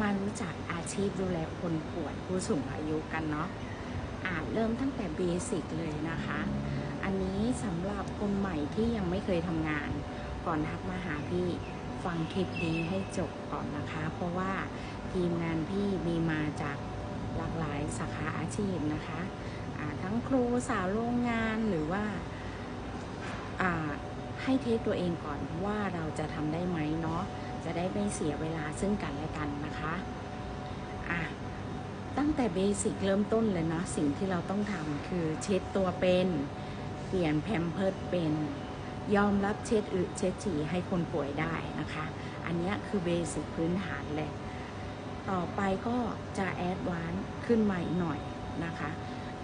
มารู้จักอาชีพดูแลคนป่วยผู้สูงอายุกันเนาะอาจเริ่มตั้งแต่เบสิกเลยนะคะ อันนี้สำหรับคนใหม่ที่ยังไม่เคยทำงาน ก่อนทักมาหาพี่ฟังคลิปนี้ให้จบก่อนนะคะ เพราะว่าทีมงานพี่มีมาจากหลากหลายสาขาอาชีพนะคะทั้งครูสาวโรงงานหรือว่าให้เทสตัวเองก่อนว่าเราจะทำได้ไหมเนาะ ได้ไม่เสียเวลาซึ่งกันและกันนะคะอะตั้งแต่เบสิกเริ่มต้นเลยเนาะสิ่งที่เราต้องทำคือเช็ดตัวเป็น เปลี่ยนแพมเพิร์ดเป็น ยอมรับเช็ดอึเช็ดฉี่ให้คนป่วยได้นะคะ อันนี้คือเบสิกพื้นฐานเลยต่อไปก็จะแอดวานซ์ขึ้นมาอีกหน่อยนะคะ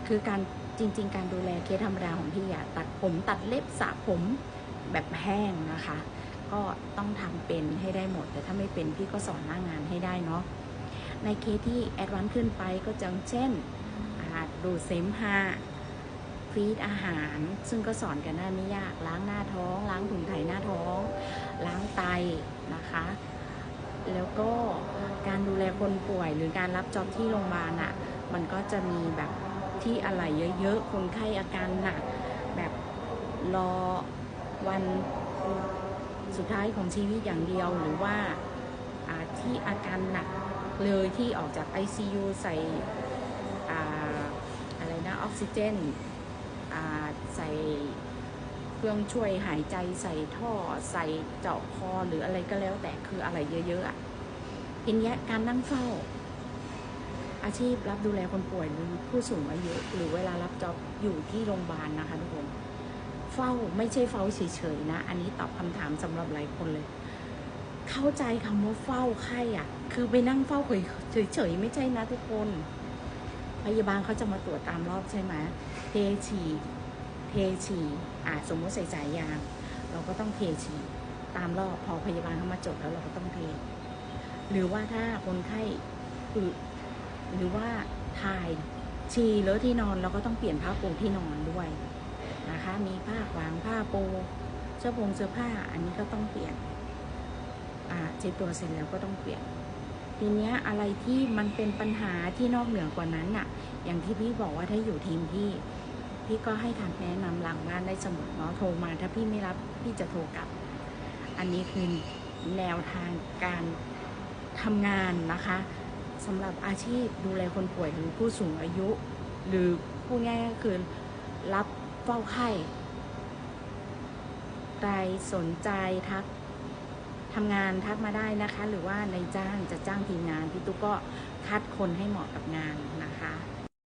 คือการจริง ๆ การดูแลเคสธรรมดาของพี่อะตัดผมตัดเล็บสระผมแบบแห้งนะคะ ก็ต้องทำเป็นให้ได้หมด แต่ถ้าไม่เป็นพี่ก็สอนหน้างานให้ได้เนาะในเคสที่แอดวานซ์ขึ้นไปก็จังเช่นดูเสมหะฟีดอาหาร ซึ่งก็สอนกันหน้าไม่ยากล้างหน้าท้อง ล้างถุงไถ่หน้าท้อง ล้างไตนะคะ แล้วก็การดูแลคนป่วยหรือการรับจอบที่โรงพยาบาลอะ่ะมันก็จะมีแบบที่อะไรเยอะๆ คนไข้อาการหนักแบบรอวัน สุดท้ายของชีวิตอย่างเดียวหรือว่าที่อาการหนักเลยที่ออกจาก ICU ใส่อะไรนะออกซิเจนใส่เครื่องช่วยหายใจใส่ท่อใส่เจาะคอหรืออะไรก็แล้วแต่คืออะไรเยอะๆอะทีนี้การนั่งเฝ้า อาชีพรับดูแลคนป่วยหรือผู้สูงอายุหรือเวลารับจ็อบอยู่ที่โรงพยาบาลนะคะทุกคน เฝ้าไม่ใช่เฝ้าเฉยๆนะ อันนี้ตอบคำถามสำหรับหลายคนเลย เข้าใจคำว่าเฝ้าไข้อะ คือไปนั่งเฝ้าเฉยๆไม่ใช่นะทุกคน พยาบาลเขาจะมาตรวจตามรอบใช่ไหมเทฉีเทฉีอ่าสมมติใส่สายยาง เราก็ต้องเทฉีตามรอบพอพยาบาลเขามาจดแล้วเราก็ต้องเท หรือว่าถ้าคนไข้อึหรือว่าถ่ายฉี่เลอะที่นอนเราก็ต้องเปลี่ยนผ้าปูที่นอนด้วย นะคะ มีผ้าขวางผ้าปูเสื้อผงเสื้อผ้าอันนี้ก็ต้องเปลี่ยนอ่าเจ็บตัวเสร็จแล้วก็ต้องเปลี่ยนทีเนี้ยอะไรที่มันเป็นปัญหาที่นอกเหนือกว่านั้นน่ะ อย่างที่พี่บอกว่าถ้าอยู่ทีมพี่ พี่ก็ให้ทางแนะนำหลังบ้านได้เสมอเนาะโทรมา ถ้าพี่ไม่รับพี่จะโทรกลับ อันนี้คือแนวทางการทำงานนะคะสำหรับอาชีพดูแลคนป่วยหรือผู้สูงอายุ หรือพูดง่ายก็คือรับ เฝ้าไข้ ใครสนใจทักทำงานทักมาได้นะคะ หรือว่าในจ้างจะจ้างทีมงานพี่ตุ๊กก็คัดคนให้เหมาะกับงานนะคะ